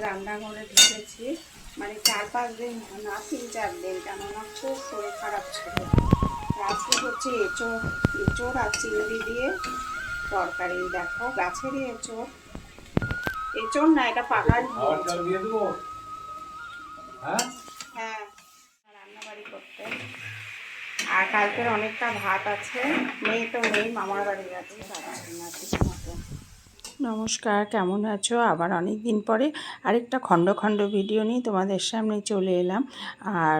রান্নাঘরে ঢুকেছি। মানে চার পাঁচ দিন না তিন চার দিন কেননা খুব শরীর খারাপ ছিল। আজকে হচ্ছে এঁচোড় এঁচোড় আর চিংড়ি দিয়ে তরকারি। দেখো গাছেরই এঁচোড়। এঁচোড় না এটা দেবো? হ্যাঁ? হ্যাঁ। রান্নাবাড়ি করতে। আর কালকের অনেকটা ভাত আছে। মেয়ে তো নেই মামার বাড়ি গেছে মতো। নমস্কার, কেমন আছো? আবার অনেক দিন পরে আরেকটা খণ্ড খণ্ড ভিডিও নিয়ে তোমাদের সামনে চলে এলাম। আর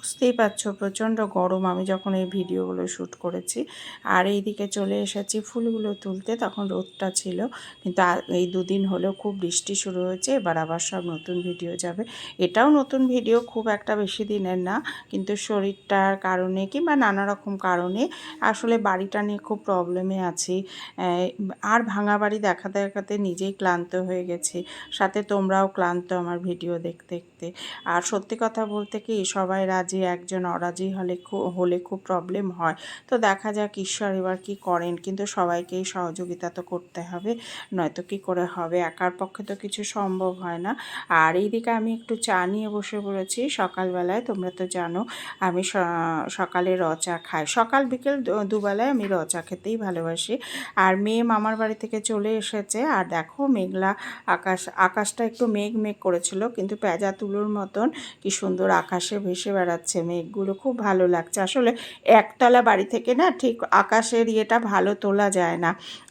বুঝতেই পারছ, প্রচণ্ড গরম। আমি যখন এই ভিডিওগুলো শ্যুট করেছি আর এইদিকে চলে এসেছি ফুলগুলো তুলতে, তখন রোদটা ছিল। কিন্তু এই দুদিন হলেও খুব বৃষ্টি শুরু হয়েছে, এবার আবার সব নতুন ভিডিও যাবে। এটাও নতুন ভিডিও, খুব একটা বেশি দিনের না, কিন্তু শরীরটার কারণে কিংবা নানা রকম কারণে আসলে বাড়িটা নিয়ে খুব প্রবলেমে আছি। আর ভাঙা বাড়ি দেখাতে দেখাতে নিজেই ক্লান্ত হয়ে গেছি। সাথে তোমরাও ক্লান্ত আমার ভিডিও দেখতে দেখতে। আর সত্যি কথা বলতে কি, সবাই রাজি একজন অরাজি হলে খুব হলে খুব প্রবলেম হয়। তো দেখা যাক ঈশ্বর এবার কি করেন। কিন্তু সবাইকেই সহযোগিতা তো করতে হবে। নয়তো কি করে হবে? একার পক্ষে তো কিছু সম্ভব হয় না। আর এইদিকে আমি একটু চা নিয়ে বসে পড়েছি। সকালবেলায় তোমরা তো জানো, আমি সকালে র চা খাই। সকাল, বিকেল দুবেলায় আমি র চা খেতেই ভালোবাসি। আর মেয়ে মামার বাড়ি থেকে চলে এসেছে। আর দেখো মেঘলা আকাশ, আকাশটা একটু মেঘ মেঘ করেছিল। কিন্তু পেঁজা তুলোর মতন কি সুন্দর আকাশে ভেসে বেড়াচ্ছে। মেঘগুলো, খুব ভালো লাগছে। আসলে একতলা বাড়ি থেকে না ঠিক আকাশের ইয়েটা ভালো তোলা যায় না।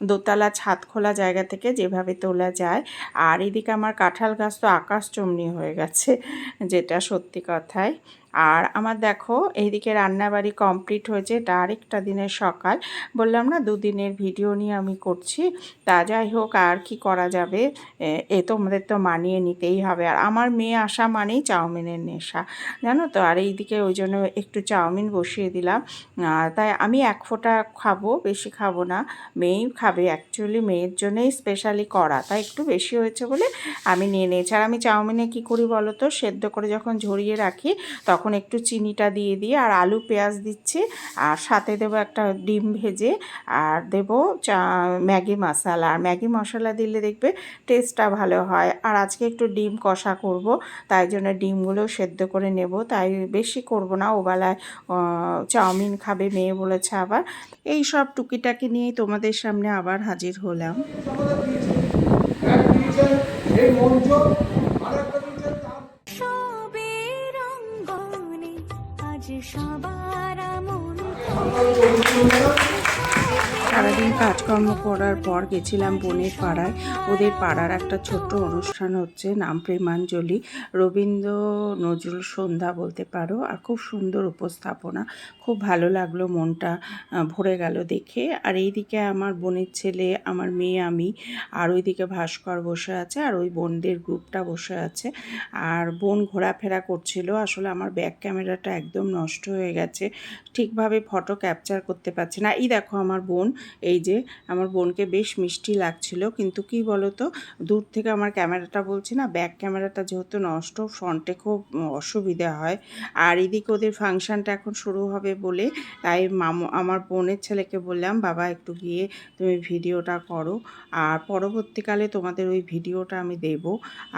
দোতলা ছাদ খোলা জায়গা থেকে যেভাবে তোলা যায়। আর এদিকে আমার কাঁঠাল গাছ তো আকাশ চমনি হয়ে গেছে, যেটা সত্যি কথাই। আর আমার দেখো, এইদিকে রান্নাবাড়ি কমপ্লিট হয়েছে, এটা আরেকটা দিনের সকাল। বললাম না, দুদিনের ভিডিও নিয়ে আমি করছি। তা যাই হোক, আর কি করা যাবে? এ- এ তোমাদের তো মানিয়ে নিতেই হবে। আর আমার মেয়ে আসা মানেই চাউমিনের নেশা, জানো তো? আর এইদিকে ওই জন্য একটু চাউমিন বসিয়ে দিলাম। তাই আমি এক ফোঁটা খাব, বেশি খাব না। মেয়েই খাবে অ্যাকচুয়ালি মেয়ের জন্যই স্পেশালি করা তাই একটু বেশি হয়েছে বলে আমি নিয়ে নিয়েছি। আর আমি চাউমিনে কী করি বলো তো? সেদ্ধ করে যখন ঝরিয়ে রাখি, তখন একটু চিনিটা দিয়ে দিয়ে আর আলু, পেঁয়াজ দিচ্ছি। আর সাথে দেবো একটা ডিম ভেজে। আর দেবো চা, ম্যাগি মশলা। আর ম্যাগি মশলা দিলে দেখবে টেস্টটা ভালো হয়। আর আজকে একটু ডিম কষা করব। তাই জন্য ডিমগুলো সেদ্ধ করে নেব। তাই বেশি করব না। ওবেলায় চাউমিন খাবে মেয়ে বলেছে আবার। এই সব টুকিটাকি নিয়েই তোমাদের সামনে আবার হাজির হলাম। সবার মন সারাদিন কাজকর্ম করার পর গেছিলাম বোনের পাড়ায়। ওদের পাড়ার একটা ছোট্ট অনুষ্ঠান হচ্ছে, নাম প্রেমাঞ্জলি। রবীন্দ্র নজরুল সন্ধ্যা বলতে পারো, আর খুব সুন্দর উপস্থাপনা। খুব ভালো লাগল মনটা ভরে গেল দেখে। আর এইদিকে আমার বোনের ছেলে, আমার মেয়ে, আমি, আর ওইদিকে ভাস্কর বসে আছে, আর ওই বোনদের গ্রুপটা বসে আছে। আর বোন ঘোরাফেরা করছিল, আসলে আমার ব্যাক ক্যামেরাটা একদম নষ্ট হয়ে গেছে। ঠিকভাবে ফটো ক্যাপচার করতে পারছি না। এই দেখো আমার বোন এই যে আমার বোনকে বেশ মিষ্টি লাগছিল। কিন্তু কি বলো তো দূর থেকে আমার ক্যামেরাটা বলছি না ব্যাক ক্যামেরাটা যেহেতু নষ্ট ফ্রন্টে খুব অসুবিধা হয়। আর এদিকে ওদের ফাংশনটা এখন শুরু হবে বলে তাই মামু, আমার বোনের ছেলেকে বললাম, বাবা, একটু গিয়ে তুমি ভিডিওটা করো। আর পরবর্তীকালে তোমাদের ওই ভিডিওটা আমি দেব।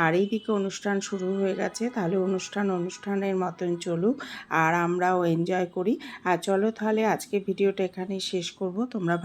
আর এইদিকে অনুষ্ঠান শুরু হয়ে গেছে, তাহলে অনুষ্ঠান অনুষ্ঠানের মতন চলুক। আর আমরাও এনজয় করি। আর চলো তাহলে আজকে ভিডিওটা এখানেই শেষ করব। তোমরা